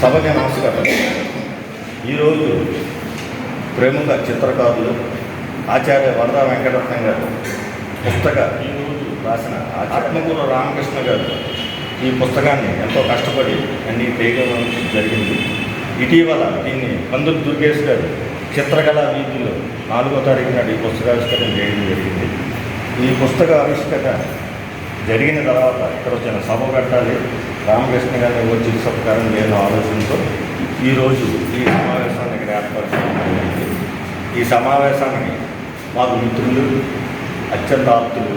సభకి నమస్కారం ఈరోజు ప్రముఖ చిత్రకారులు ఆచార్య వరదా వెంకటరత్నం గారు పుస్తక ఈరోజు రాసిన ఆత్మగూరు రామకృష్ణ గారు ఈ పుస్తకాన్ని ఎంతో కష్టపడి అన్ని తీయడం జరిగింది. ఇటీవల దీన్ని పందులు దుర్గేష్ గారు చిత్రకళా వీధిలో నాలుగో తారీఖు నాడు ఈ పుస్తకావిష్కరణ చేయడం జరిగింది. ఈ పుస్తక ఆవిష్కరణ జరిగిన తర్వాత ఇక్కడ వచ్చిన సభ పెట్టాలి. రామకృష్ణ గారిని వచ్చి సత్కారం చేయడం ఆలోచనతో ఈరోజు ఈ సమావేశాన్ని ఇక్కడ ఏర్పాటు చేయడం ఈ సమావేశానికి మాకు మిత్రులు అత్యంత ఆప్తులు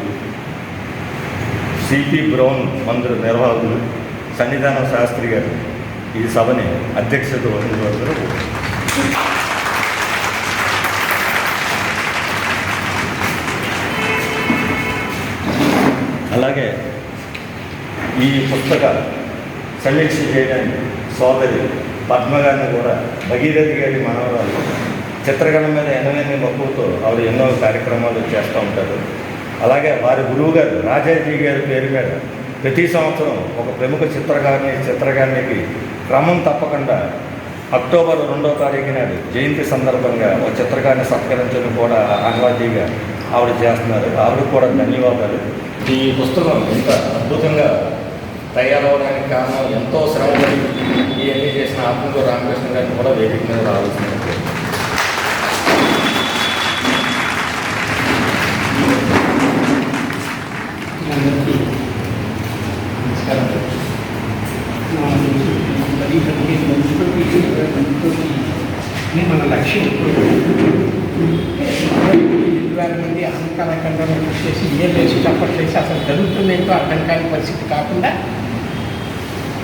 సిపి బ్రౌన్ మందిర నిర్వాహకులు సన్నిధాన శాస్త్రి గారు ఈ సభని అధ్యక్షత వహించవలసిన అలాగే ఈ పుస్తక సమీక్ష చేయడానికి సోదరి పద్మగారిని కూడా భగీరథి గారి మనవరాలు. చిత్రకళ మీద ఎనలేని మక్కువతో ఆవిడ ఎన్నో కార్యక్రమాలు చేస్తూ ఉంటారు. అలాగే వారి గురువు గారు రాజాజీ గారి పేరు మీద ప్రతి సంవత్సరం ఒక ప్రముఖ చిత్రకారిని చిత్రకారినికి క్రమం తప్పకుండా అక్టోబర్ రెండో తారీఖు నాడు జయంతి సందర్భంగా ఒక చిత్రకారిని సత్కరించడం కూడా ఆహ్లాదీగా ఆవిడ చేస్తున్నారు. ఆవిడ కూడా ధన్యవాదాలు. ఈ పుస్తకం ఇంత అద్భుతంగా తయారవడానికి కారణం ఎంతో శ్రమపడి ఇవన్నీ చేసిన ఆత్మకూరు రామకృష్ణ గారిని కూడా వేదిక మీద రావాల్సింది. అందరికీ మన లక్ష్యం ఇరవై మంది అహంకార ఖండన చేసి ఏ లేచి చప్పట్లు చప్పట్లేసి అసలు జరుగుతుందేంటో అర్థం కాని పరిస్థితి కాకుండా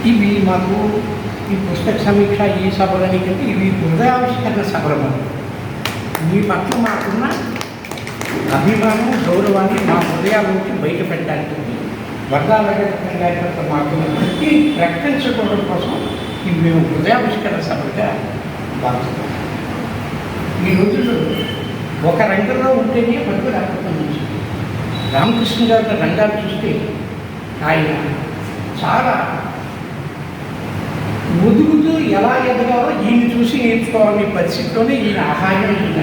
ఇవి మాకు ఈ పుస్తక సమీక్ష ఈ సభలని కంటే ఇవి హృదయావిష్కరణ సభలు మీ పట్ల మాకున్న అభిమానం గౌరవాన్ని మా హృదయాల బయట పెట్టడానికి వర్గాల మాకు ప్రతి ప్రకటించుకోవడం కోసం ఇవి మేము హృదయావిష్కరణ సభగా భావిస్తాం ఈ రోజుల్లో ఒక రంగంలో ఉంటేనే మనకు రాకపోతే రామకృష్ణ గారి రంగాలు చూస్తే ఆయన చాలా ముదుగుతూ ఎలా ఎదగాలో ఈయన చూసి నేర్చుకోవాలనే పరిస్థితిలోనే ఈయన ఆహార్యం ఈయన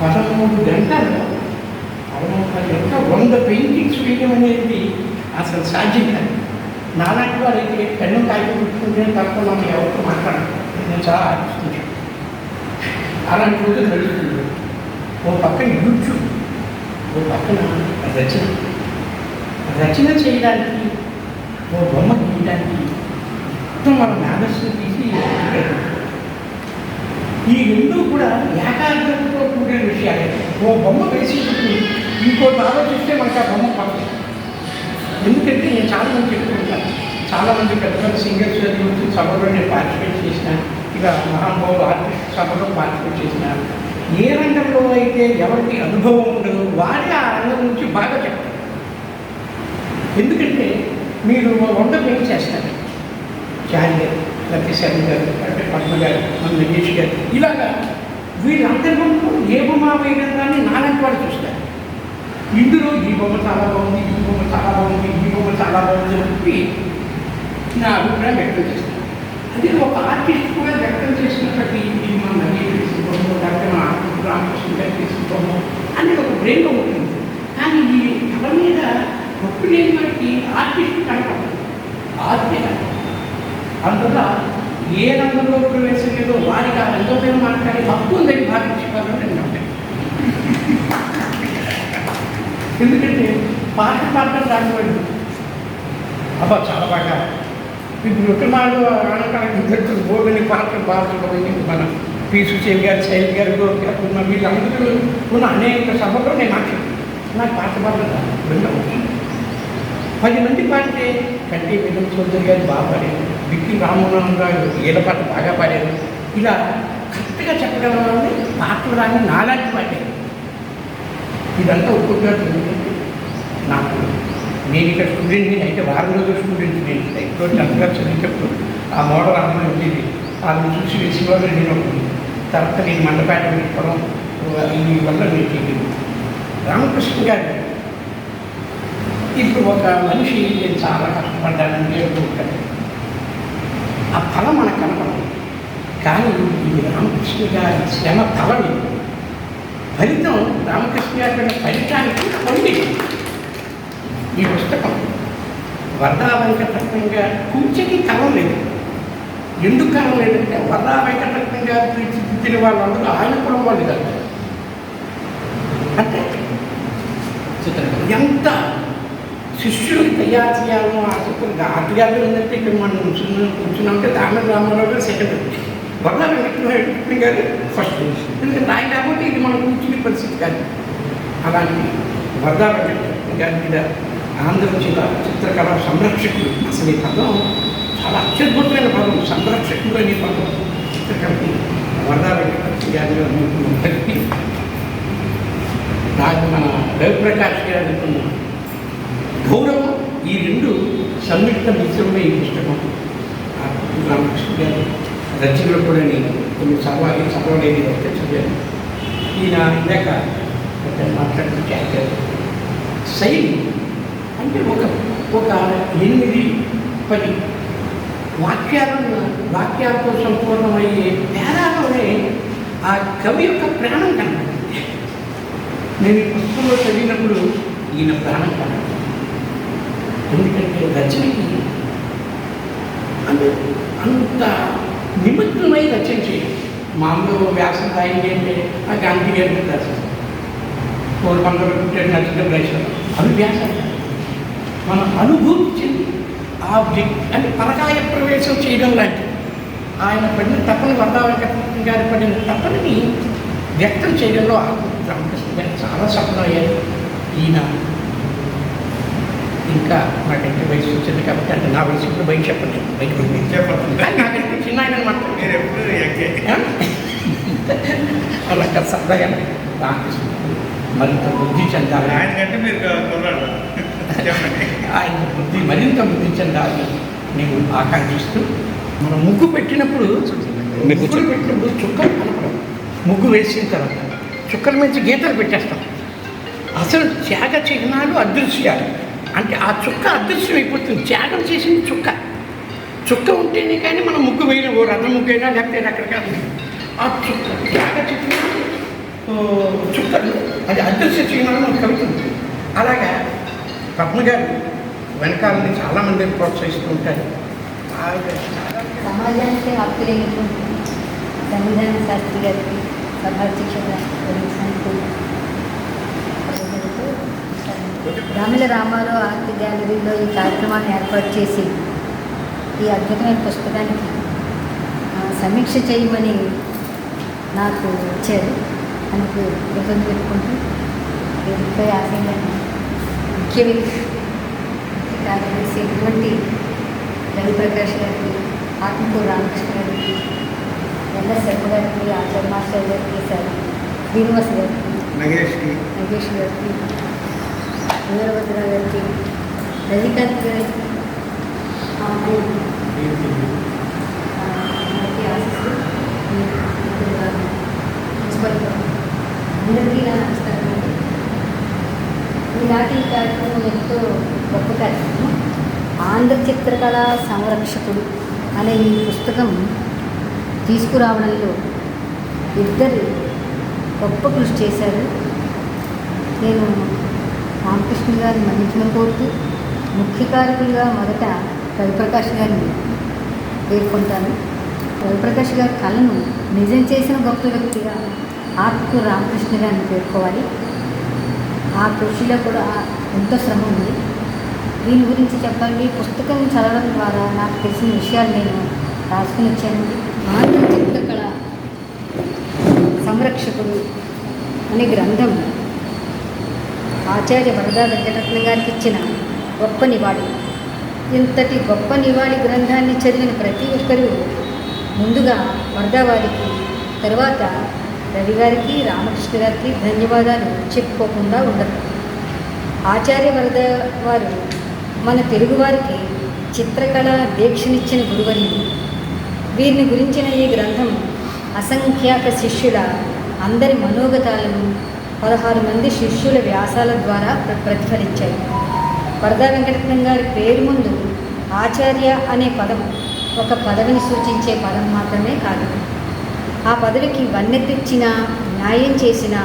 పదమూడు గంటల్లో పదమూడు గంట వంద పెయింటింగ్స్ వేయడం అనేది అసలు సాధ్యం కాదు. నాలాంటి వారు అయితే పెన్ను కాగితం పెట్టుకుంటే తప్ప మనం ఎవరితో మాట్లాడదు నేను చాలా ఆశిస్తున్నాను అలాంటి రోజులు నడుస్తుంది ఓ పక్కన యూట్యూబ్ ఓ పక్కన రచన. రచన చేయడానికి ఓ బొమ్మ గీయడానికి మొత్తం మన మేధస్సును తీసి ఈ రెండు కూడా ఏకాగ్రతతో కూడిన విషయాలే. ఓ బొమ్మ వేసి ఇంకోటి ఆలోచిస్తే మనకు ఆ బొమ్మ పడుతుంది ఎందుకంటే నేను చాలా మంది చెప్పుకుంటాను చాలా మంది పెద్ద పెద్ద సింగర్స్ గురించి సభలో నేను పార్టిసిపేట్ చేసిన ఇక మహానుభావులు ఆర్టిస్ట్ సభలో పార్టిసిపేట్ చేసిన ఏ రంగంలో అయితే ఎవరికి అనుభవం ఉండదు వారే ఆ రంగం నుంచి బాగా చెప్తారు. ఎందుకంటే మీరు వంట పెయింట్ చేస్తారు. చారి గారు గారు అంటే పద్మ గారు మన నగేష్ గారు ఇలాగా వీళ్ళందరిలో ఏ బొమ్మ వేయడం దాన్ని నాలుగు వాడు చూస్తారు. ఇందులో ఈ బొమ్మ చాలా బాగుంది ఈ బొమ్మ చాలా బాగుంది ఈ బొమ్మ చాలా బాగుంది అని చెప్పి నా అభిప్రాయం వ్యక్తం చేస్తాను అదే ఒక ఆర్టిస్ట్ కూడా వ్యక్తం చేసినప్పటికీ ఇది మన నగేష్ చేసిన బొమ్మ డాక్టర్ రామకృష్ణ గారు చేసిన బొమ్మ అనేది ఒక బ్రెయిన్లో ఉంటుంది. కానీ ఈ కళ మీద ఒప్పు లేని వాడికి ఆర్టిస్ట్ కనపడదు ఆర్టే అందువల్ల ఏ రంగంలో ప్రవేశం లేదో వారికి ఆ రంగం మీద మాట్లాడే హక్కు ఉందని భావించుకోవాలని నేను నమ్మాను. ఎందుకంటే పాట పాడటం రానివాడు అబ్బా చాలా బాగా. ఇప్పుడు ఒకనాడు ఆనకాలకు బోర్డుని పాటలు పాడటం మన పి. సుశీల్ గారు శైలి గారు గోపి గారు ఉన్న వీళ్ళందరూ ఉన్న అనేక సభలో నేను మాట్లాడు నాకు పాట పాటలు రాదు. పది మంది పాడితే కంటి విజయం చౌదరి గారు బాగా పాడారు. బిక్కి రామమోహన్ గారు ఈల పాట బాగా పాడారు. ఇలా కరెక్ట్గా చెప్పగల వాళ్ళని పాటలు రాని నాలాంటి పాడారు ఇదంతా ఒక్కొక్కగా జరుగుతుంది నాకు నేను ఇక్కడ స్టూడెంట్ని అయితే వారం రోజులు స్టూడెంట్ నేను. ఎప్పుడో చక్కగా చదివి చెప్తూ ఆ మోడల్ అమ్మాయి ఉండేది. వాళ్ళని చూసి వేసేవాళ్ళు నేను ఒకటి తర్వాత నేను మండపేట పెట్టుకోవడం ఈ వల్ల నేను రామకృష్ణ గారు ఇప్పుడు ఒక మనిషి నేను చాలా కష్టపడ్డానని చెప్పుకుంటాడు ఆ ఫలం మనకు కనపడదు. కానీ ఈ రామకృష్ణ గారి శ్రమ ఫలం ఇది. ఫలితం రామకృష్ణ గారి ఫలితానికి పొంది. ఈ పుస్తకం వరదా వెంకటరత్నం గారు కుంచెకి కలం లేదు ఎందుకు కలం లేదంటే వరదా వెంకటరత్నం గారు తీర్చిదిద్దిన వాళ్ళందరూ ఆయన కులం వాళ్ళు కాదు. అంటే ఎంత శిష్యులు తయారు చేయాలని ఆసక్తి ఆటగాళ్ళు ఉందంటే ఇక్కడ మనం కూర్చున్నాం కూర్చున్నామంటే దాని రామారావు గారు సెకండ్ వరణ వెంకటరమణ గారు ఫస్ట్ ఎందుకంటే ఆయన కాబట్టి ఇది మనం కూర్చునే పరిస్థితి కాదు. అలాంటి వరదా వెంకటరమణ గారి మీద ఆంధ్ర జిల్లా చిత్రకళ సంరక్షకులు అసలు ఈ పదం చాలా అత్యద్భుతమైన పదం. సంరక్షకులు అనే పదం చిత్రకళకి వరదా వెంకటరమణ గారిలో అనుకుంటున్నాం కలిపి నాకు మన రవిప్రకాష్ గారు అనుకున్నాం ఘోరం. ఈ రెండు సంయుక్త మిశ్రమే ఈ పుస్తకం. ఆ రామకృష్ణ గారు రచనలు కూడా నేను కొన్ని సభ సభలో చదివాను ఈయన ఇందాక మాట్లాడుతున్న మాట్లాడుతూ శైలి అంటే ఒక ఒక ఎనిమిది పది వాక్యాలను వాక్యాలతో సంపూర్ణమయ్యే పేరాలోనే ఆ కవి యొక్క ప్రాణం కనపడుతుంది. నేను ఈ పుస్తకంలో చదివినప్పుడు ఈయన ప్రాణం కనపడుతుంది. ఎందుకంటే రచనకి అంటే అంత నిమగ్నమై రచన చేయడం మామూలు వ్యాసం రాయండి అంటే ఆ గాంధీ గారి రాశారు. ఫోర్ వందల పుట్టాడు నచ్చిన రాశారు. అవి వ్యాసం. కాదు. మన అనుభూతి చెంది ఆ వ్యక్తి అంటే పరకాయ ప్రవేశం చేయడం లాంటిది. ఆయన పడిన తప్పని వర్ధా వెంకటరత్న గారి పడిన తప్పని వ్యక్తం చేయడంలో ఆ రామకృష్ణ గారు చాలా సఫలమయ్యారు. ఈయన ఇంకా నాకంటే వయసు వచ్చింది కాబట్టి అంటే నా వయసు ఇప్పుడు బయట చెప్పండి. బయట నాకంటే చిన్న ఆయన అనమాట అలా కాదు సరదాగా. మరింత బుద్ధి చెందాలి. ఆయన కంటే మీరు ఆయన బుద్ధి మరింత బుద్ధి చెందాలని నేను ఆకాంక్షిస్తూ మనం ముగ్గు పెట్టినప్పుడు ముగ్గులు పెట్టినప్పుడు చుక్కలు ముగ్గు వేసిన తర్వాత చుక్కల మీద గీతలు పెట్టేస్తాం. అసలు త్యాగ చిహ్నాలు అదృశ్యాలు. అంటే ఆ చుక్క అదృశ్యం అయిపోతుంది. త్యాగం చేసింది చుక్క. చుక్క ఉంటేనే కానీ మనం ముగ్గు వేయడం ఓ రథం ముగ్గు అయినా లేకపోతే అక్కడ కాదు ఆ చుక్క త్యాగ చిహ్నాలు చుక్కలు అది అదృశ్య చిహ్నాలు మనకు కలుగుతుంది. అలాగా పద్మ గారు వెనకాలని చాలామంది ప్రోత్సహిస్తూ ఉంటారు. సమాజానికి హక్కులేనటువంటి సంవిధాన శాస్త్రి గారికి సభాధ్యక్షుల రామిల రామారావు ఆర్ట్ గ్యాలరీలో ఈ కార్యక్రమాన్ని ఏర్పాటు చేసి ఈ అద్భుతమైన పుస్తకానికి సమీక్ష చేయమని నాకు ఇచ్చారు. అందుకు కృతజ్ఞత పెట్టుకుంటూ దీనిపై ఆశయంగా ముఖ్య ముఖ్య కార్యదర్శి ఎటువంటి రవిప్రకాష్ గారికి ఆత్మకూరు రామకృష్ణ గారికి ఎల్ఎస్ శర్మ గారికి ఆచార్య మాస్టర్ గారికి సార్ శ్రీనివాస్ గారికి నగేష్ గారికి వీరభద్ర గారికి రవికాంత్ గారికి ఆ, అందరికీ ఈ ముందుగా నమస్కారం అండి ఈనాటి కార్యక్రమం ఎంతో గొప్ప కార్యక్రమం ఆంధ్ర చిత్రకళ సంరక్షకుడు అనే ఈ పుస్తకం తీసుకురావడంలో ఇద్దరు గొప్ప కృషి చేశారు. నేను రామకృష్ణ గారిని మన్నించమని కోరుతూ ముఖ్య కారకులుగా మొదట రవిప్రకాష్ గారిని పేర్కొంటాను. రవిప్రకాష్ గారి కళను నిజం చేసిన గొప్ప వ్యక్తిగా ఆత్మకు రామకృష్ణ గారిని పేర్కోవాలి. ఆ కృషిలో కూడా ఎంతో శ్రమ ఉంది. దీని గురించి చెప్పండి. పుస్తకం చదవడం ద్వారా నాకు తెలిసిన విషయాలు నేను రాసుకుని వచ్చానండి ఆంధ్ర చిత్రకళ సంరక్షకుడు అనే గ్రంథం ఆచార్య వరదా వెంకటరత్న గారికి ఇచ్చిన గొప్ప నివాళి. ఇంతటి గొప్ప నివాళి గ్రంథాన్ని చదివిన ప్రతి ఒక్కరూ ముందుగా వరదా వారికి తర్వాత రవి గారికి రామకృష్ణ గారికి ధన్యవాదాలు చెప్పుకోకుండా ఉండరు. ఆచార్య వరద వారు మన తెలుగువారికి చిత్రకళ దీక్షనిచ్చిన గురువర్యులు వీరిని గురించిన ఈ గ్రంథం అసంఖ్యాక శిష్యుల అందరి మనోగతాలను పదహారు మంది శిష్యుల వ్యాసాల ద్వారా ప్ర- ప్రతిఫలించాయి. వరదా వెంకటరత్నం గారి పేరు ముందు ఆచార్య అనే పదం ఒక పదవిని సూచించే పదం మాత్రమే కాదు. ఆ పదవికి వన్నె న్యాయం చేసిన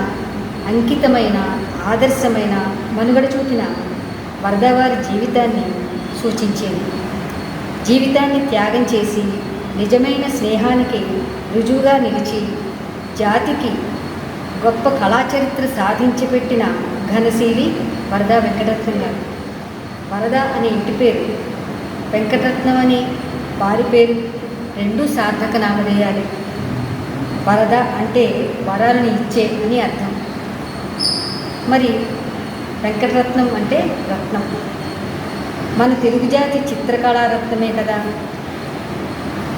అంకితమైన ఆదర్శమైన మనుగడ చూపిన వరదవారి జీవితాన్ని సూచించేది. జీవితాన్ని త్యాగం చేసి నిజమైన స్నేహానికి రుజువుగా నిలిచి జాతికి గొప్ప కళాచరిత్ర సాధించి పెట్టిన ఘనశీలి వరద వెంకటరత్నం గారు వరద అనే ఇంటి పేరు వెంకటరత్నం అనే వారి పేరు రెండు సార్థక నామధేయాలు. వరద అంటే వరాలను ఇచ్చే అని అర్థం. మరి వెంకటరత్నం అంటే రత్నం. మన తెలుగు జాతి చిత్రకళా రత్నమే కదా?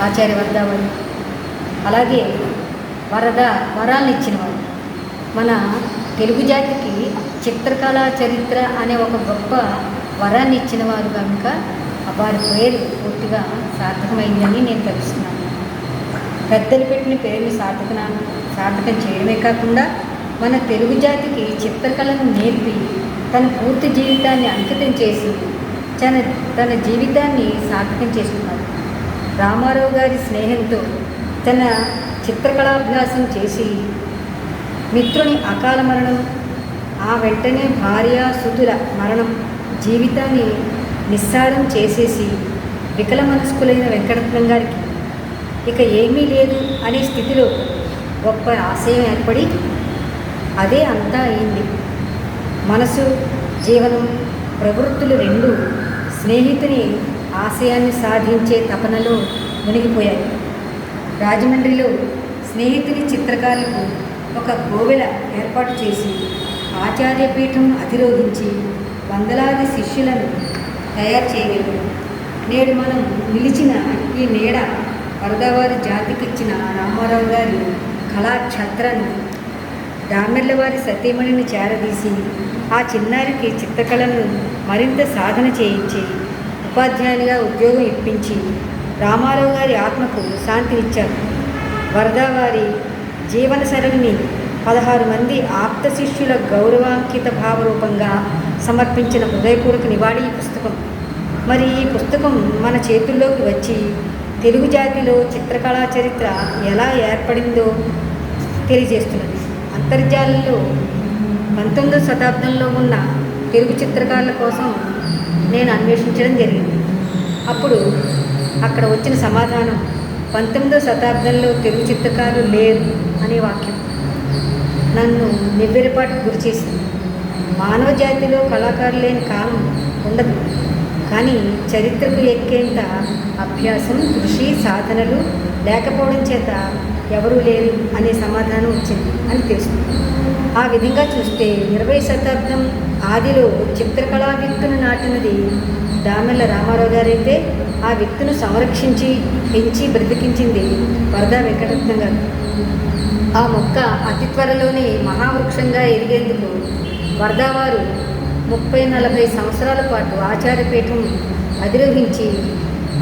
ఆచార్య వరదావారు అలాగే వరద వరాలను ఇచ్చినవారు. మన తెలుగు జాతికి చిత్రకళా చరిత్ర అనే ఒక గొప్ప వరాన్ని ఇచ్చిన వారు కనుక వారి పేరు పూర్తిగా సార్థకమైందని నేను తెలుస్తున్నాను. పెద్దలు పెట్టిన పేరుని సార్థకన సార్థకం చేయడమే కాకుండా మన తెలుగు జాతికి చిత్రకళను నేర్పి తన పూర్తి జీవితాన్ని అంకితం చేసి తన తన జీవితాన్ని సార్థకం చేసుకున్నారు రామారావు గారి స్నేహంతో తన చిత్రకళాభ్యాసం చేసి మిత్రుని అకాల మరణం ఆ వెంటనే భార్య సుతుల మరణం జీవితాన్ని నిస్సారం చేసేసి వికల మనస్కులైన వెంకటరత్నం గారికి. ఇక ఏమీ లేదు అనే స్థితిలో గొప్ప ఆశయం ఏర్పడి అదే అంతా అయింది. మనసు జీవనం ప్రవృత్తులు రెండు స్నేహితుని ఆశయాన్ని సాధించే తపనలో మునిగిపోయాయి. రాజమండ్రిలో స్నేహితుని చిత్రకారులకు ఒక కోవెల ఏర్పాటు చేసి ఆచార్యపీఠం అధిరోధించి వందలాది శిష్యులను తయారు చేయగలిగారు నేడు మనం నిలిచిన ఈ నీడ వరదావారి జాతికిచ్చిన రామారావు గారి కళాఛత్రను దామెర్ల వారి సతీమణిని చేరదీసి ఆ చిన్నారికి చిత్రకళను మరింత సాధన చేయించి ఉపాధ్యాయునిగా ఉద్యోగం ఇప్పించి రామారావు గారి ఆత్మకు శాంతినిచ్చారు. వరదా వారి జీవన సరళిని పదహారు మంది ఆప్త శిష్యుల గౌరవాంకిత భావరూపంగా సమర్పించిన హృదయపూర్వక నివాళి ఈ పుస్తకం. మరి ఈ పుస్తకం మన చేతుల్లోకి వచ్చి తెలుగు జాతిలో చిత్రకళా చరిత్ర ఎలా ఏర్పడిందో తెలియజేస్తున్నది. అంతర్జాలంలో పంతొమ్మిదవ శతాబ్దంలో ఉన్న తెలుగు చిత్రకారుల కోసం నేను అన్వేషించడం జరిగింది. అప్పుడు అక్కడ వచ్చిన సమాధానం పంతొమ్మిదవ శతాబ్దంలో తెలుగు చిత్రకారులు లేరు అనే వాక్యం నన్ను నివ్వెరపాటు గురి చేసింది. మానవ జాతిలో కళాకారులు లేని కాలం ఉండదు. కానీ చరిత్రకు ఎక్కేంత అభ్యాసం కృషి సాధనలు లేకపోవడం చేత ఎవరూ లేరు అనే సమాధానం వచ్చింది అని తెలుస్తుంది. ఆ విధంగా చూస్తే ఇరవై శతాబ్దం ఆదిలో చిత్రకళా విత్తును నాటినది దామెల్ల రామారావు గారైతే ఆ విత్తును సంరక్షించి పెంచి బ్రతికించింది వరదా వెంకటరత్నం గారు. ఆ మొక్క అతి త్వరలోనే మహావృక్షంగా ఎదిగేందుకు వరదావారు ముప్పై నలభై సంవత్సరాల పాటు ఆచార్యపీఠం అధిరోహించి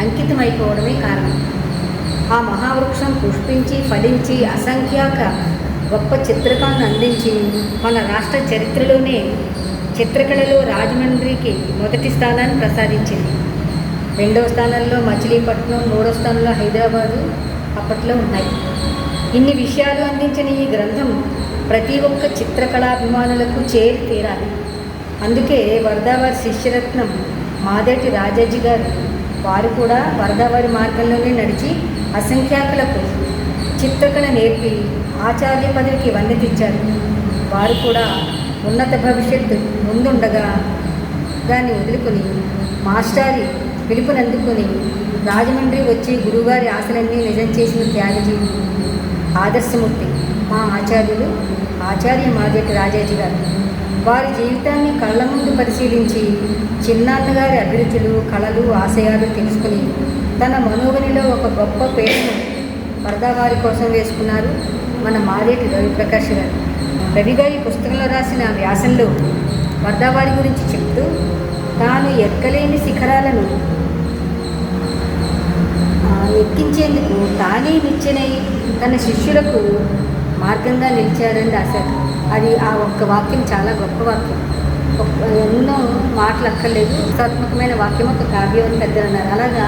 అంకితమైపోవడమే కారణం. ఆ మహావృక్షం పుష్పించి ఫలించి అసంఖ్యాక గొప్ప చిత్రకళను అందించి మన రాష్ట్ర చరిత్రలోనే చిత్రకళలో రాజమండ్రికి మొదటి స్థానాన్ని ప్రసాదించింది. రెండవ స్థానంలో మచిలీపట్నం మూడో స్థానంలో హైదరాబాదు అప్పట్లో ఉన్నాయి. ఇన్ని విషయాలు అందించిన ఈ గ్రంథం ప్రతి ఒక్క చిత్రకళాభిమానులకు చేరి తీరాలి. అందుకే వరదావారి శిష్యరత్నం మాదేటి రాజాజీ గారు వారు కూడా వరదావారి మార్గంలోనే నడిచి అసంఖ్యాకులకు చిత్రకళ నేర్పి ఆచార్య పదవికి వన్నెతిచ్చారు వారు కూడా ఉన్నత భవిష్యత్తు ముందుండగా దాన్ని వదులుకొని మాస్టారి పిలుపునందుకొని రాజమండ్రి వచ్చి గురువుగారి ఆశలన్నీ నిజం చేసిన త్యాగజీవి ఆదర్శమూర్తి మా ఆచార్యులు ఆచార్య మాదేటి రాజాజీ గారు. వారి జీవితాన్ని కళ్ళ ముందు పరిశీలించి చిన్నాన్నగారి అభిరుచులు కళలు ఆశయాలు తెలుసుకుని తన మనోగనిలో ఒక గొప్ప పేరును పరదా వారి కోసం వేసుకున్నారు మన మాదేటి రవిప్రకాష్ గారు. రవి గారి పుస్తకంలో రాసిన వ్యాసంలో వరదా గురించి చెప్తూ తాను ఎక్కలేని శిఖరాలను ఎక్కించేందుకు తానే నిచ్చెనై తన శిష్యులకు మార్గంగా నిలిచారని రాశారు. అది ఆ ఒక్క వాక్యం చాలా గొప్ప వాక్యం. ఎన్నో మాటలు అక్కర్లేదు పురుషాత్మకమైన వాక్యం ఒక కావ్యం అని పెద్దలు అన్నారు అలాగా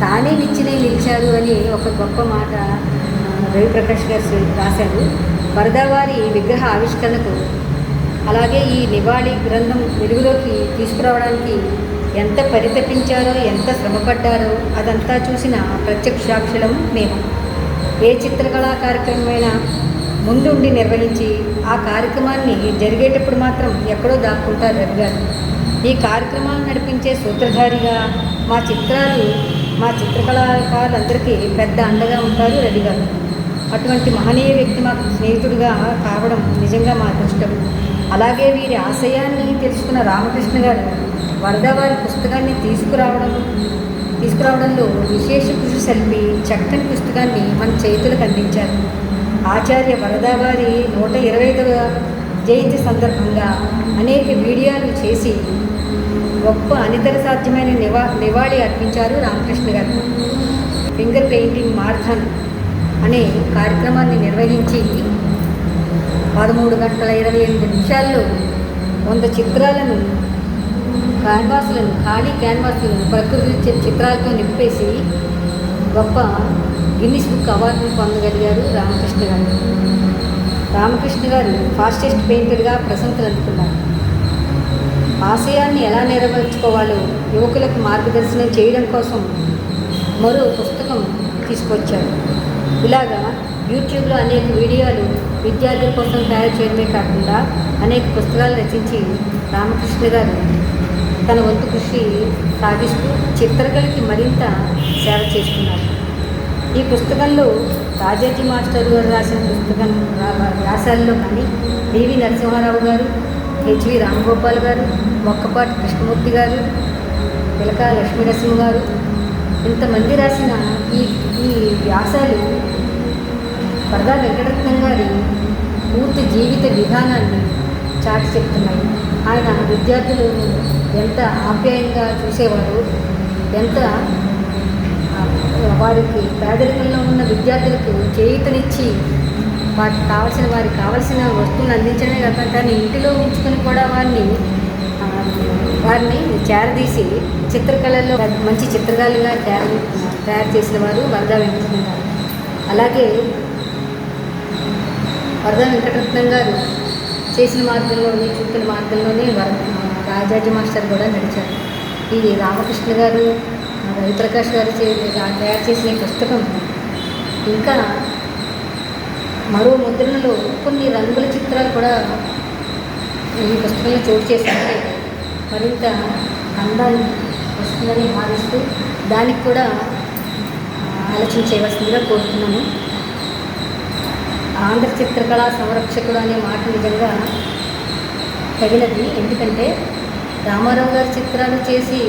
తానే నిచ్చినై నిలిచారు అని ఒక గొప్ప మాట రవిప్రకాష్ గారు రాశారు. వరదవారి విగ్రహ ఆవిష్కరణకు అలాగే ఈ నివాళి గ్రంథం వెలుగులోకి తీసుకురావడానికి ఎంత పరితపించారో ఎంత శ్రమపడ్డారో అదంతా చూసిన ప్రత్యక్ష సాక్షులం మేము. ఏ చిత్రకళా కార్యక్రమమైనా ముందుండి నిర్వహించి ఆ కార్యక్రమాన్ని జరిగేటప్పుడు మాత్రం ఎక్కడో దాక్కుంటారు రవి గారు. ఈ కార్యక్రమాలు నడిపించే సూత్రధారిగా మా చిత్రాలు మా చిత్రకళాకారులందరికీ పెద్ద అండగా ఉంటారు రవి గారు. అటువంటి మహనీయ వ్యక్తి మాకు స్నేహితుడిగా కావడం నిజంగా మా అదృష్టం. అలాగే వీరి ఆశయాన్ని తెలుసుకున్న రామకృష్ణ గారు వరద వారి పుస్తకాన్ని తీసుకురావడం తీసుకురావడంలో విశేష కృషి సల్పి చక్కని పుస్తకాన్ని మన చేతులకు అందించారు. ఆచార్య వరదావారి నూట ఇరవై ఐదవ జయంతి సందర్భంగా అనేక వీడియోలు చేసి గొప్ప అనితర సాధ్యమైన నివా నివాళి అర్పించారు రామకృష్ణ గారు. ఫింగర్ పెయింటింగ్ మార్థన్ అనే కార్యక్రమాన్ని నిర్వహించి పదమూడు గంటల ఇరవై ఎనిమిది నిమిషాల్లో వంద చిత్రాలను క్యాన్వాస్లను ఖాళీ క్యాన్వాస్లను ప్రకృతి చిత్రాలతో నింపేసి గొప్ప గిన్నిస్ బుక్ అవార్డును పొందగలిగారు రామకృష్ణ గారు. రామకృష్ణ గారు ఫాస్టెస్ట్ పెయింటర్గా ప్రశంసలు అందుకున్నారు. ఆశయాన్ని ఎలా నెరవేర్చుకోవాలో యువకులకు మార్గదర్శనం చేయడం కోసం మరో పుస్తకం తీసుకొచ్చారు. ఇలాగా యూట్యూబ్లో అనేక వీడియోలు విద్యార్థుల కోసం తయారు చేయడమే కాకుండా అనేక పుస్తకాలు రచించి రామకృష్ణ గారు తన వంతు కృషి సాగిస్తూ చిత్రకళకి మరింత సేవ చేస్తున్నారు. ఈ పుస్తకంలో రాజాజీ మాస్టర్ గారు రాసిన పుస్తకం వ్యాసాల్లో కానీ డివి నరసింహారావు గారు హెచ్వి రామగోపాల్ గారు మొక్కపాటి కృష్ణమూర్తి గారు పిలక లక్ష్మీనరసింహ గారు ఇంతమంది రాసిన వ్యాసాలు వరదా వెంకటరత్నం గారి పూర్తి జీవిత విధానాన్ని చాటి చెప్తున్నాయి. ఆయన విద్యార్థులు ఎంత ఆప్యాయంగా చూసేవారు ఎంత వారికి పేదరికంలో ఉన్న విద్యార్థులకు చేయూతనిచ్చి వారికి కావలసిన వారికి కావాల్సిన వస్తువులు అందించడమే కాక కానీ ఇంటిలో ఉంచుకొని కూడా వారిని వారిని చేరదీసి చిత్రకళలో మంచి చిత్రకారులుగా తయారు తయారు చేసిన వారు వరదా వెంకటరత్నం గారు. అలాగే వరదా వెంకటరత్నం గారు చేసిన మార్గంలోనే చూపిన మార్గంలోనే వర రాజాజీ మాస్టర్ కూడా నడిచారు. ఈ రామకృష్ణ గారు రవిప్రకాష్ గారు తయారు చేసిన పుస్తకం ఇంకా మరో ముద్రణలో కొన్ని రంగుల చిత్రాలు కూడా ఈ పుస్తకంలో చోటు చేసుకుంటే మరింత అందాన్ని వస్తుందని భావిస్తూ దానికి కూడా ఆలోచన చేయవలసిందిగా కోరుతున్నాను. ఆంధ్ర చిత్రకళా సంరక్షకుడు అనే మాట నిజంగా తగినది. ఎందుకంటే రామారావు గారి చిత్రాలు చేసి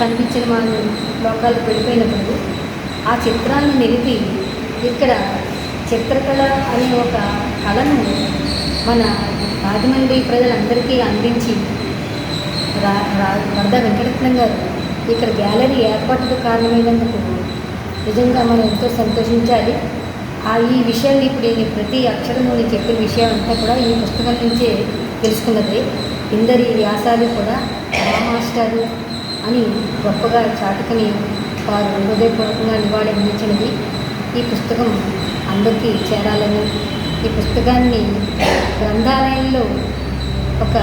కనిపించిన మా లోకాలకు వెళ్ళిపోయినప్పుడు ఆ చిత్రాలను నిలిపి ఇక్కడ చిత్రకళ అనే ఒక కళను మన రాజమండ్రి ప్రజలందరికీ అందించి రా రా వరద వెంకటరత్నం గారు ఇక్కడ గ్యాలరీ ఏర్పాటుకు కారణమైనందుకు నిజంగా మనం ఎంతో సంతోషించాలి. ఆ ఈ విషయాన్ని ఇప్పుడు నేను ప్రతి అక్షరము నేను చెప్పిన విషయం అంతా కూడా ఈ పుస్తకం నుంచే తెలుసుకున్నది. ఇందరి వ్యాసాలు కూడా మా మాస్టారు అని గొప్పగా చాటుకుని వారు హృదయపూర్వకంగా నివాళి అందించినది. ఈ పుస్తకం అందరికీ చేరాలని ఈ పుస్తకాన్ని గ్రంథాలయంలో ఒక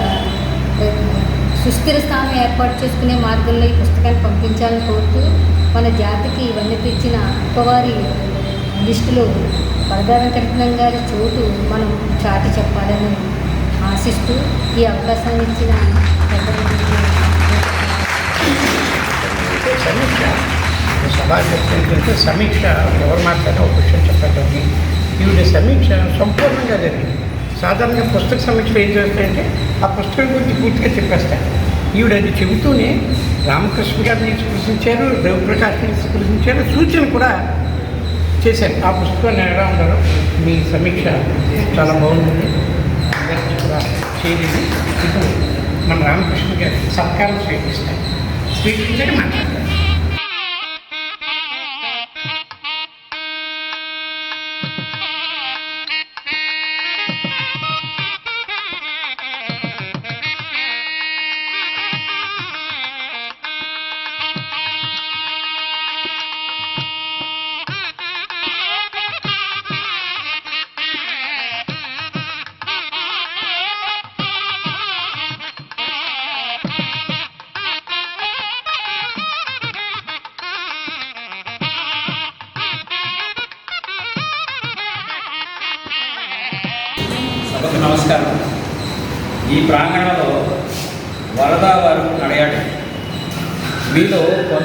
సుస్థిర స్థానం ఏర్పాటు చేసుకునే మార్గంలో ఈ పుస్తకాన్ని పంపించాలని కోరుతూ మన జాతికి ఇవన్నీ తెచ్చిన అప్పవారి లిస్టులో వరదా వెంకటరత్నం గారి చోటు మనం చాటి చెప్పాలని ఆశిస్తూ ఈ అవకాశాన్ని ఇచ్చిన సమీక్ష సభాధ్యక్షుడు ఏంటంటే సమీక్ష ఎవరు మాట్లాడినా ఒక విషయం చెప్పండి ఈవిడ సమీక్ష సంపూర్ణంగా జరిగింది. సాధారణంగా పుస్తక సమీక్షలు ఏం చేస్తాయంటే ఆ పుస్తకం గురించి పూర్తిగా చెప్పేస్తాను ఈవిడ అది చెబుతూనే రామకృష్ణ గారిని స్పృశించారు రవిప్రకాష్ని స్పృశించారు సూచన కూడా చేశారు. ఆ పుస్తకాన్ని ఎలా ఉన్నారో మీ సమీక్ష చాలా బాగుంది అందరికీ కూడా చేరింది ఇప్పుడు మన రామకృష్ణ గారి సత్కారం స్వీకరిస్తారు స్వీకరించడం మాట్లాడతారు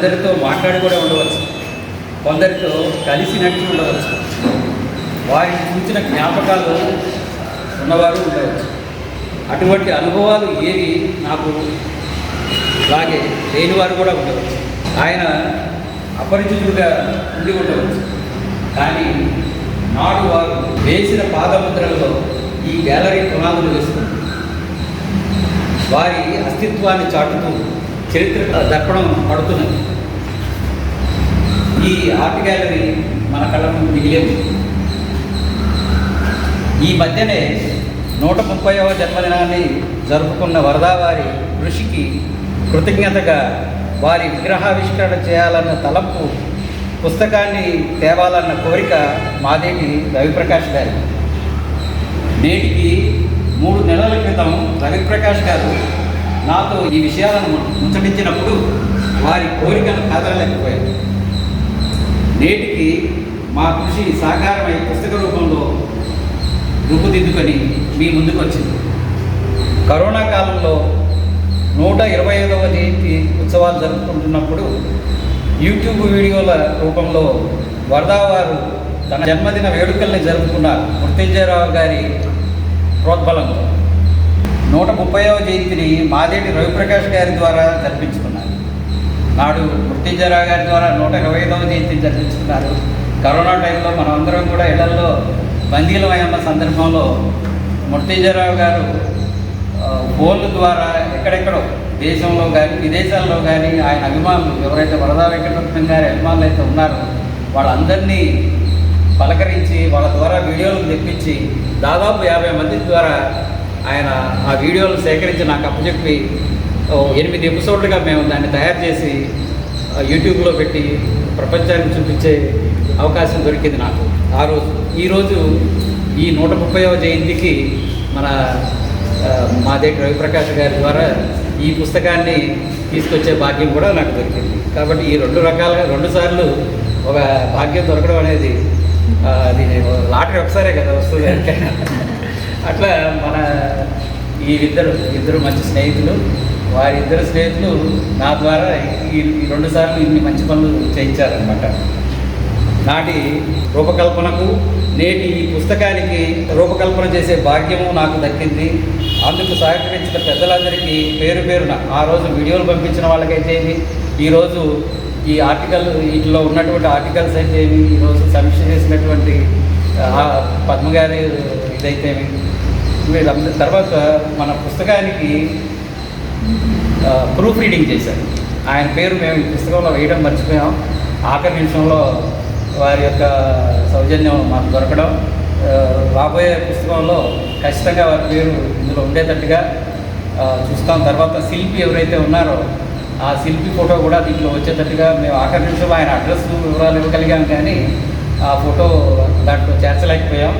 కొందరితో మాట్లాడి కూడా ఉండవచ్చు. కొందరితో కలిసి ఉండవచ్చు. వారిని చూసిన జ్ఞాపకాలు ఉన్నవారు ఉండవచ్చు. అటువంటి అనుభవాలు ఏవి? నాకు అలాగే లేని వారు కూడా ఉండవచ్చు. ఆయన అపరిచితుడిగా ఉండి ఉండవచ్చు. కానీ నాడు వారు వేసిన పాదముద్రలలో ఈ గ్యాలరీ పునాదులు వేస్తుంది వారి అస్తిత్వాన్ని చాటుతూ చరిత్ర దర్పణం పడుతున్నది. ఈ ఆర్ట్ గ్యాలరీ మన కళ్ళ ముందు మిగిలేదు. ఈ మధ్యనే నూట ముప్పైవ జన్మదినాన్ని జరుపుకున్న వరదావారి కృషికి కృతజ్ఞతగా వారి విగ్రహావిష్కరణ చేయాలన్న తలంపు పుస్తకాన్ని తేవాలన్న కోరిక మాదేవి రవిప్రకాష్ గారి. నేటికి మూడు నెలల క్రితం రవిప్రకాష్ గారు నాతో ఈ విషయాలను ముచ్చటించినప్పుడు వారి కోరికను కాదనలేకపోయారు నేటికి మా కృషి సాకారమై పుస్తక రూపంలో రూపుదిద్దుకొని మీ ముందుకు వచ్చింది. కరోనా కాలంలో నూట ఇరవై ఐదవ జయంతి ఉత్సవాలు జరుపుకుంటున్నప్పుడు యూట్యూబ్ వీడియోల రూపంలో వరదావారు తన జన్మదిన వేడుకల్ని జరుపుకున్న మృత్యుంజయరావు గారి ప్రోద్బలంతో నూట ముప్పైవ జయంతిని మాదేటి రవిప్రకాష్ గారి ద్వారా జరిపించుకున్నారు నాడు మృత్యుంజయరావు గారి ద్వారా నూట ఇరవై ఐదవ జయంతి జరిపించుకున్నారు. కరోనా టైంలో మనమందరం కూడా ఇళ్ళలో బందీలమయ్యన్న సందర్భంలో మృత్యుంజయరావు గారు ఫోన్ల ద్వారా ఎక్కడెక్కడో దేశంలో కానీ విదేశాల్లో కానీ ఆయన అభిమానులు ఎవరైతే వరదా వెంకటరత్నం గారి అభిమానులు అయితే ఉన్నారో వాళ్ళందరినీ పలకరించి వాళ్ళ ద్వారా వీడియోలు తెప్పించి దాదాపు యాభై మంది ద్వారా ఆయన ఆ వీడియోలు సేకరించి నాకు అప్పచెప్పి ఎనిమిది ఎపిసోడ్లుగా మేము దాన్ని తయారు చేసి యూట్యూబ్లో పెట్టి ప్రపంచానికి చూపించే అవకాశం దొరికింది నాకు. ఆ రోజు ఈరోజు ఈ నూట ముప్పైవ జయంతికి మన ఆ, మాదేటి రవిప్రకాష్ గారి ద్వారా ఈ పుస్తకాన్ని తీసుకొచ్చే భాగ్యం కూడా నాకు దొరికింది. కాబట్టి ఈ రెండు రకాలుగా రెండు సార్లు ఒక భాగ్యం దొరకడం అనేది దీని లాటరీ ఒకసారే కదా వస్తుంది అట్లా మన ఈ ఇద్దరు ఇద్దరు మంచి స్నేహితులు వారి ఇద్దరు స్నేహితులు నా ద్వారా ఈ రెండు సార్లు ఇన్ని మంచి పనులు చేయించారనమాట నాటి రూపకల్పనకు నేటి ఈ పుస్తకానికి రూపకల్పన చేసే భాగ్యము నాకు దక్కింది. అందుకు సహకరించిన పెద్దలందరికీ పేరు పేరున ఆ రోజు వీడియోలు పంపించిన వాళ్ళకైతే ఏమి? ఈరోజు ఈ ఆర్టికల్ వీటిలో ఉన్నటువంటి ఆర్టికల్స్ అయితే ఏమి? ఈరోజు సమీక్ష చేసినటువంటి పద్మగారి ఇదైతే వీళ్ళందరి తర్వాత మన పుస్తకానికి ప్రూఫ్ రీడింగ్ చేశారు. ఆయన పేరు మేము ఈ పుస్తకంలో వేయడం మర్చిపోయాం. ఆఖరి నిమిషంలో వారి యొక్క సౌజన్యం మాకు దొరకడం. రాబోయే పుస్తకంలో ఖచ్చితంగా వారి పేరు ఇందులో ఉండేటట్టుగా చూస్తాం. తర్వాత శిల్పి ఎవరైతే ఉన్నారో ఆ శిల్పి ఫోటో కూడా దీంట్లో వచ్చేటట్టుగా మేము ఆఖరి నిమిషంలో ఆయన అడ్రస్ వివరాలు ఇవ్వగలిగాం కానీ ఆ ఫోటో దాంట్లో చేర్చలేకపోయాం.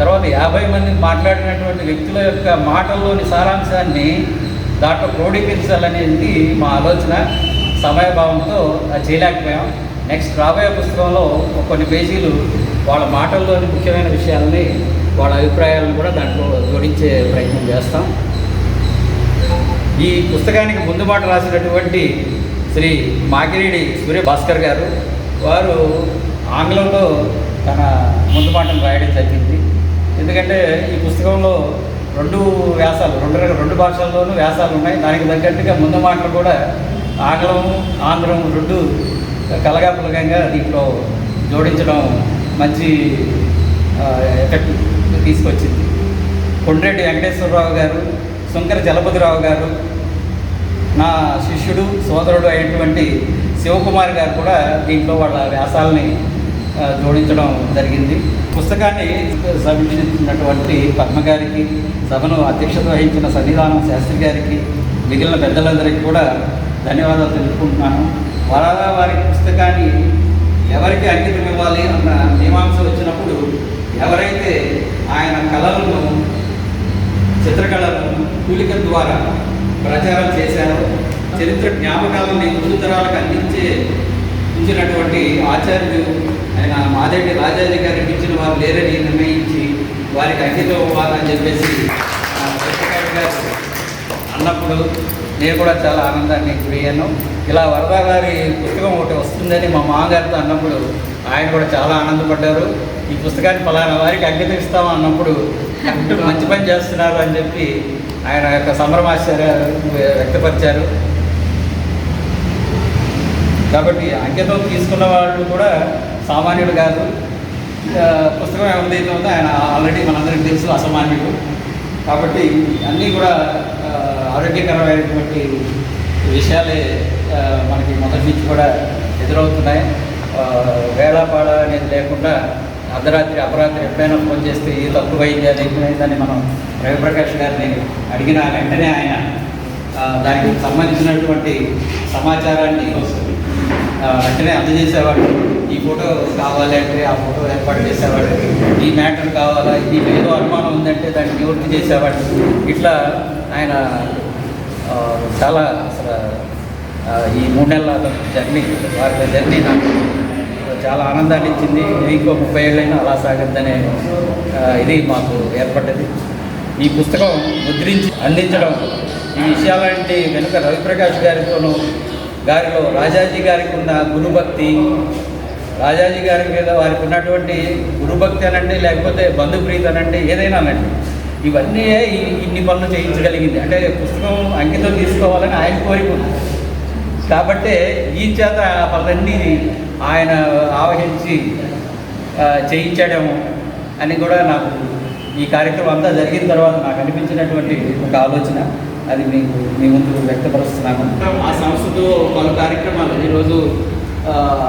తర్వాత యాభై మంది మాట్లాడినటువంటి వ్యక్తుల యొక్క మాటల్లోని సారాంశాన్ని దాంట్లో క్రోడీకరించాలనేది మా ఆలోచన సమయభావంతో చేయలేకపోయాం. నెక్స్ట్ రాబోయే పుస్తకంలో కొన్ని పేజీలు వాళ్ళ మాటల్లోని ముఖ్యమైన విషయాలని వాళ్ళ అభిప్రాయాలను కూడా దాంట్లో జోడించే ప్రయత్నం చేస్తాం. ఈ పుస్తకానికి ముందు మాట రాసినటువంటి శ్రీ మాకిరెడ్డి సూర్య భాస్కర్ గారు వారు ఆంగ్లంలో తన ముందు మాటను రాయడం జరిగింది. ఎందుకంటే ఈ పుస్తకంలో రెండు వ్యాసాలు రెండు రెండు భాషల్లోనూ వ్యాసాలు ఉన్నాయి. దానికి తగ్గట్టుగా ముందు మాటలు కూడా ఆంగ్లం ఆంధ్రం రెండు కలగాపులకంగా దీంట్లో జోడించడం మంచి ఎఫెక్ట్ తీసుకొచ్చింది. కొండ్రెడ్డి వెంకటేశ్వరరావు గారు శంకర జలపతిరావు గారు నా శిష్యుడు సోదరుడు అయినటువంటి శివకుమార్ గారు కూడా దీంట్లో వాళ్ళ వ్యాసాలని జోడించడం జరిగింది. పుస్తకాన్ని సమీక్షించినటువంటి పద్మగారికి సభను అధ్యక్షత వహించిన సన్నిధానం శాస్త్రి గారికి మిగిలిన పెద్దలందరికీ కూడా ధన్యవాదాలు తెలుపుకుంటున్నాను. వరాదా వారి పుస్తకాన్ని ఎవరికి అంకితం ఇవ్వాలి అన్న మీమాంస వచ్చినప్పుడు ఎవరైతే ఆయన కళలను చిత్రకళలను కూలిక ద్వారా ప్రచారం చేశారో చరిత్ర జ్ఞాపకాలని ముందు తరాలకు అందించే ఉంచినటువంటి ఆచార్యులు ఆయన మాదేటి రాజాజీ గారికి ఇచ్చిన వారు లేరని నిర్ణయించి వారికి అంకితం ఇవ్వాలని చెప్పేసి అన్నప్పుడు నేను కూడా చాలా ఆనందాన్ని గురయ్యాను. ఇలా వరదా గారి పుస్తకం ఒకటి వస్తుందని మా మామగారితో అన్నప్పుడు ఆయన కూడా చాలా ఆనందపడ్డారు. ఈ పుస్తకాన్ని ఫలానా వారికి అంకితం ఇస్తాము అన్నప్పుడు మంచి పని చేస్తున్నారు అని చెప్పి ఆయన యొక్క సంభ్రమాశ్చర్య వ్యక్తపరిచారు. కాబట్టి అంకితం తీసుకున్న వాళ్ళు కూడా సామాన్యుడు కాదు. పుస్తకం ఎవరిదైతే ఉందో. ఆయన ఆల్రెడీ మనందరికీ తెలుసు అసమాన్యుడు. కాబట్టి అన్నీ కూడా ఆరోగ్యకరమైనటువంటి విషయాలే మనకి మొదటి నుంచి కూడా ఎదురవుతున్నాయి. వేళాపాడ అనేది లేకుండా అర్ధరాత్రి అపరాత్రి ఎప్పుడైనా ఫోన్ చేస్తే ఈ తప్పు అయింది? అది ఎక్కువైందని మనం రవిప్రకాష్ గారిని అడిగిన వెంటనే ఆయన దానికి సంబంధించినటువంటి సమాచారాన్ని వెంటనే అందజేసేవాడు. ఈ ఫోటో కావాలి అంటే ఆ ఫోటో ఏర్పాటు చేసేవాడు. ఈ మ్యాటర్ కావాలా? ఇది ఏదో అనుమానం ఉందంటే దాన్ని నివృత్తి చేసేవాడు. ఇట్లా ఆయన చాలా అసలు ఈ మూడు నెలల జర్నీ వారి జర్నీ నాకు చాలా ఆనందాన్ని ఇచ్చింది. ఇంకో ముప్పై ఏళ్ళైనా అలా సాగద్దనే ఇది మాకు ఏర్పడ్డది. ఈ పుస్తకం ముద్రించి అందించడం ఈ విషయాలంటే వెనుక రవిప్రకాష్ గారితోనూ గారిలో రాజాజీ గారికి ఉన్న గురుభక్తి రాజాజీ గారి మీద వారికి ఉన్నటువంటి గురుభక్తి అనండి లేకపోతే బంధుప్రీతి అనండి ఏదైనా అనండి ఇవన్నీ ఇన్ని పనులు చేయించగలిగింది. అంటే పుస్తకం అంకితం తీసుకోవాలని ఆయన కోరిక ఉంది కాబట్టే ఈ చేత ఆ పనులన్నీ ఆయన ఆవహించి చేయించడం చేయించడము అని కూడా నాకు ఈ కార్యక్రమం అంతా జరిగిన తర్వాత నాకు అనిపించినటువంటి ఒక ఆలోచన. అది మీకు మీ ముందు వ్యక్తపరుస్తున్నాను. ఆ సంస్థతో పలు కార్యక్రమాలు ఈరోజు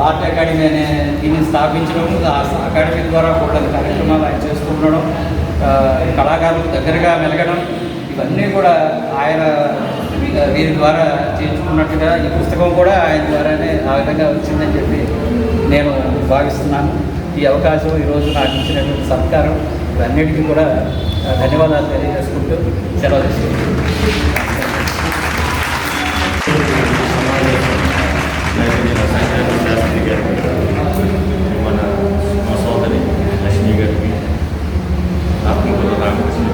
ఆర్ట్ అకాడమీ అనే దీన్ని స్థాపించడం ఆ అకాడమీ ద్వారా కూడా కార్యక్రమాలు ఆయన చేస్తూ ఉండడం కళాకారులకు దగ్గరగా మెలగడం ఇవన్నీ కూడా ఆయన వీరి ద్వారా చేయించుకున్నట్టుగా ఈ పుస్తకం కూడా ఆయన ద్వారానే ఆ విధంగా వచ్చిందని చెప్పి నేను భావిస్తున్నాను. ఈ అవకాశం ఈరోజు నాకు ఇచ్చినటువంటి సత్కారం. అన్నిటికీ కూడా ధన్యవాదాలు తెలియజేసుకుంటూ సెలవు తీసుకుంటాం రామకృష్ణ